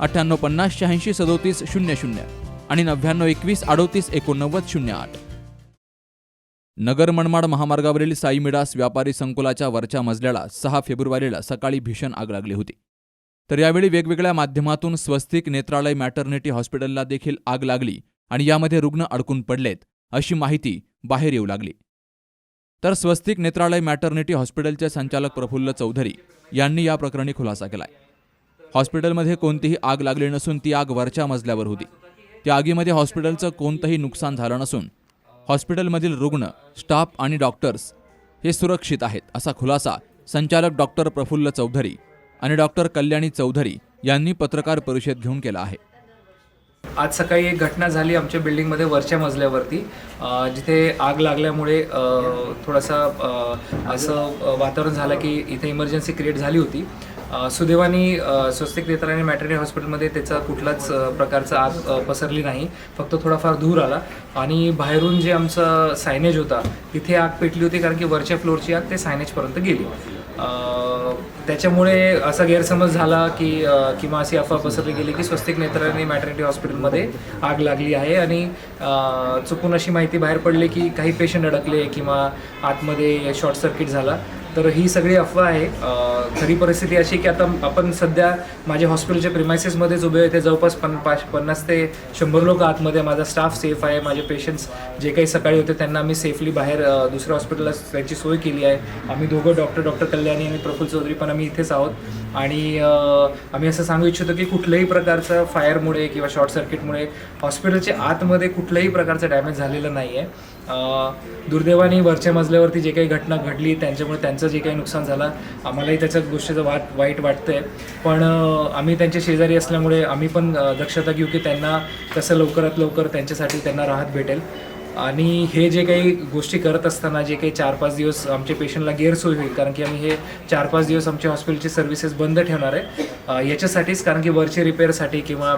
अठ्ठ्याण्णव पन्नास शहाऐंशी सदोतीस शून्य शून्य आणि नव्याण्णव एकवीस अडोतीस एकोणनव्वद शून्य आठ. नगर मनमाड महामार्गावरील साई मिडास व्यापारी संकुलाच्या वरच्या मजल्याला सहा फेब्रुवारीला सकाळी भीषण आग लागली होती. तर यावेळी वेगवेगळ्या माध्यमातून स्वस्तिक नेत्रालय मॅटर्निटी हॉस्पिटलला देखील आग लागली आणि यामध्ये रुग्ण अडकून पडलेत अशी माहिती बाहेर येऊ लागली. तर स्वस्तिक नेत्रालय मॅटर्निटी हॉस्पिटलचे संचालक प्रफुल्ल चौधरी यांनी या प्रकरणी खुलासा केलाय. हॉस्पिटलमध्ये कोणतीही आग लागली नसून ती आग वरच्या मजल्यावर होती. त्या आगीमध्ये हॉस्पिटलचं कोणतंही नुकसान झालं नसून हॉस्पिटलमधील रुग्ण स्टाफ आणि डॉक्टर्स हे सुरक्षित आहेत असा खुलासा संचालक डॉक्टर प्रफुल्ल चौधरी आणि डॉक्टर कल्याणी चौधरी यांनी पत्रकार परिषद घेऊन केला आहे. आज सकाळी एक घटना झाली आमच्या बिल्डिंगमध्ये वरच्या मजल्यावरती. जिथे आग लागल्यामुळे थोडासा असं वातावरण झालं की इथे इमर्जन्सी क्रिएट झाली होती. सुदैवानी स्वस्तिक स्वस्तिक आणि मॅटर्निटी हॉस्पिटलमध्ये त्याचा कुठलाच प्रकारचा आग पसरली नाही. फक्त थोडाफार धूर आला. आणि बाहेरून जे आमचं सायनेज होता तिथे आग पेटली होती कारण की वरच्या फ्लोअरची आग ते सायनेजपर्यंत गेली. त्याच्यामुळे असा गैरसमज झाला की किंवा अशी अफवा पसरली गेली की स्वस्तिक नेत्राने मॅटर्निटी हॉस्पिटलमध्ये आग लागली आहे. आणि चुकून अशी माहिती बाहेर पडली की काही पेशंट अडकले किंवा आतमध्ये शॉर्ट सर्किट झाला. तर ही सगळी अफवा आहे. खरी परिस्थिती अशी की आता आपण सध्या माझ्या हॉस्पिटलच्या प्रिमायसेसमध्येच उभे आहे. ते जवळपास पन पाच पन्नास ते शंभर लोक आतमध्ये माझा स्टाफ सेफ आहे. माझे पेशंट्स जे काही सकाळी होते त्यांना आम्ही सेफली बाहेर दुसऱ्या हॉस्पिटलला त्यांची सोय केली आहे. आम्ही दोघं डॉक्टर डॉक्टर कल्याणी आणि प्रफुल्ल चौधरी पण आम्ही इथेच आहोत. आणि आम्ही असं सांगू इच्छितो की कुठल्याही प्रकारचं फायरमुळे किंवा शॉर्ट सर्किटमुळे हॉस्पिटलच्या आतमध्ये कुठल्याही प्रकारचं डॅमेज झालेलं नाही आहे दुर्दैवाने वरच्या मजल्यावरती जे काही घटना घडली त्यांच्यामुळे त्यांचं जे काही नुकसान झालं आम्हालाही त्याच्या गोष्टीचं वाट वाईट वाटतंय. पण आम्ही त्यांच्या शेजारी असल्यामुळे आम्ही पण दक्षता घेऊ की त्यांना कसं लवकरात लवकर त्यांच्यासाठी त्यांना राहत भेटेल. आणि हे जे काही गोष्टी करत असताना जे काही चार पाच दिवस आमच्या पेशंटला गैरसोय होईल कारण की आम्ही हे चार पाच दिवस आमच्या हॉस्पिटलची सर्व्हिसेस बंद ठेवणार आहे. याच्यासाठीच कारण की वरचे रिपेअरसाठी किंवा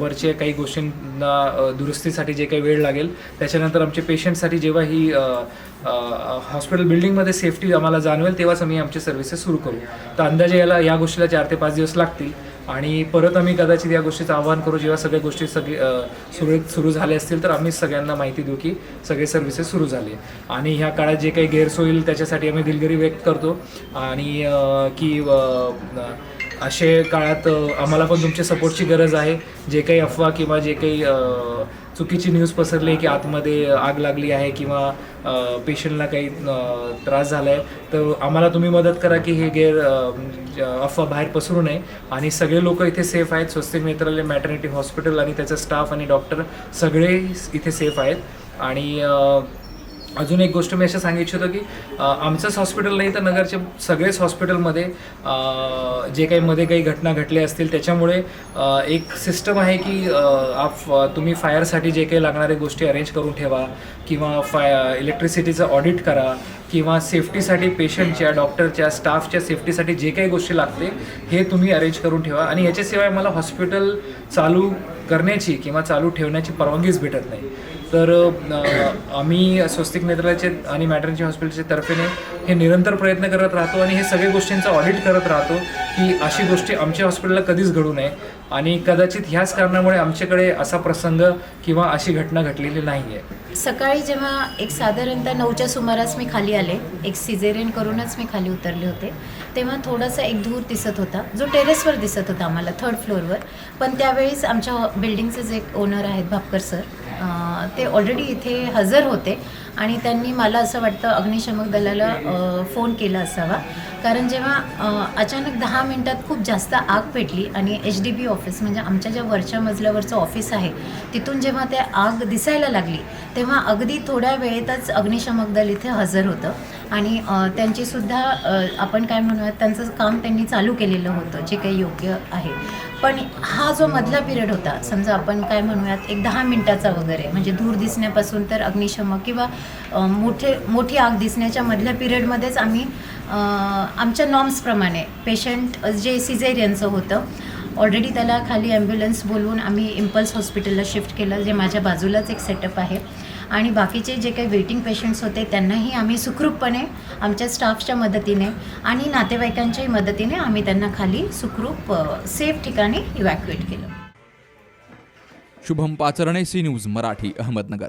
वरचे काही गोष्टींना दुरुस्तीसाठी जे काही वेळ लागेल त्याच्यानंतर आमच्या पेशंटसाठी जेव्हा ही हॉस्पिटल बिल्डिंगमध्ये सेफ्टी आम्हाला जाणवेल तेव्हाच आम्ही आमचे सर्व्हिसेस सुरू करू. तर अंदाजे याला या गोष्टीला चार ते पाच दिवस लागतील. आणि परत आम्ही कदाचित या गोष्टीचं आवाहन करू जेव्हा सगळ्या गोष्टी सगळी सुरळीत सुरू झाल्या असतील तर आम्ही सगळ्यांना माहिती देऊ की सगळे सर्व्हिसेस सुरू झाले. आणि ह्या काळात जे काही गैरसोय होईल त्याच्यासाठी आम्ही दिलगिरी व्यक्त करतो. आणि की असे काळात आम्हाला पण तुमच्या सपोर्टची गरज आहे. जे काही अफवा किंवा जे काही चुकीची न्यूज पसरली की आतमध्ये आग लागली आहे किंवा पेशंटला काही त्रास झाला आहे तर आम्हाला तुम्ही मदत करा की हे गैर अफवा बाहेर पसरू नये. आणि सगळे लोक इथे सेफ आहेत स्वस्तिक मित्रालय मॅटर्निटी हॉस्पिटल आणि त्याचा स्टाफ आणि डॉक्टर सगळे इथे सेफ आहेत. आणि अजून एक गोष्ट मी असं सांगू इच्छितो की आमचंच हॉस्पिटल नाही तर नगरच्या सगळेच हॉस्पिटलमध्ये जे काही मध्ये काही घटना घडल्या असतील त्याच्यामुळे एक सिस्टम आहे की आप तुम्ही फायरसाठी जे काही लागणारे गोष्टी अरेंज करून ठेवा किंवा फाय इलेक्ट्रिसिटीचं ऑडिट करा किंवा सेफ्टीसाठी पेशंटच्या डॉक्टरच्या स्टाफच्या सेफ्टीसाठी जे काही गोष्टी लागते हे तुम्ही अरेंज करून ठेवा. आणि याच्याशिवाय मला हॉस्पिटल चालू करण्याची किंवा चालू ठेवण्याची परवानगीच भेटत नाही. तर आम्ही स्वस्तिक नेत्रालयाचे आणि मॅटर्निटी हॉस्पिटलच्या तर्फेने हे निरंतर प्रयत्न करत राहतो आणि हे सगळ्या गोष्टींचा ऑडिट करत राहतो की अशी गोष्टी आमच्या हॉस्पिटलला कधीच घडू नये. आणि कदाचित ह्याच कारणामुळे आमच्याकडे असा प्रसंग किंवा अशी घटना घडलेली नाही आहे सकाळी जेव्हा एक साधारणतः नऊच्या सुमारास मी खाली आले एक सिझेरियन करूनच मी खाली उतरले होते तेव्हा थोडासा एक धूर दिसत होता जो टेरेसवर दिसत होता आम्हाला थर्ड फ्लोअरवर पण त्यावेळीस आमच्या बिल्डिंगचे जे ओनर आहेत भापकर सर ते ऑलरेडी इथे हजर होते. आणि त्यांनी मला असं वाटतं अग्निशमक दलाला फोन केला असावा. कारण जेव्हा अचानक दहा मिनटात खूप जास्त आग पेटली आणि एच डी बी ऑफिस म्हणजे आमच्या ज्या वरच्या मजल्यावरचं ऑफिस आहे तिथून जेव्हा ते आग दिसायला लागली तेव्हा अगदी थोड्या वेळेतच अग्निशमक दल इथे हजर होतं आणि त्यांचीसुद्धा आपण काय म्हणूयात त्यांचं काम त्यांनी चालू केलेलं होतं जे काही योग्य आहे. पण हा जो मधला पिरियड होता समजा आपण काय म्हणूयात एक दहा मिनटाचा वगैरे म्हणजे धूर दिसण्यापासून तर अग्निशमक किंवा मोठे मोठी आग दिसण्याच्या मधल्या पिरियडमध्येच आम्ही आमच्या नॉर्म्सप्रमाणे पेशंट जे सिझेरियनचं होतं ऑलरेडी त्याला खाली ॲम्ब्युलन्स बोलवून आम्ही इम्पल्स हॉस्पिटलला शिफ्ट केलं जे माझ्या बाजूलाच एक सेटअप आहे. आणि बाकीचे जे काही वेटिंग पेशंट्स होते त्यांनाही आम्ही सुखरूपपणे आमच्या स्टाफच्या मदतीने आणि नातेवाईकांच्याही मदतीने आम्ही त्यांना खाली सुखरूप सेफ ठिकाणी इव्हॅक्युएट केलं. Shubham Pacharne C news Marathi Ahmednagar.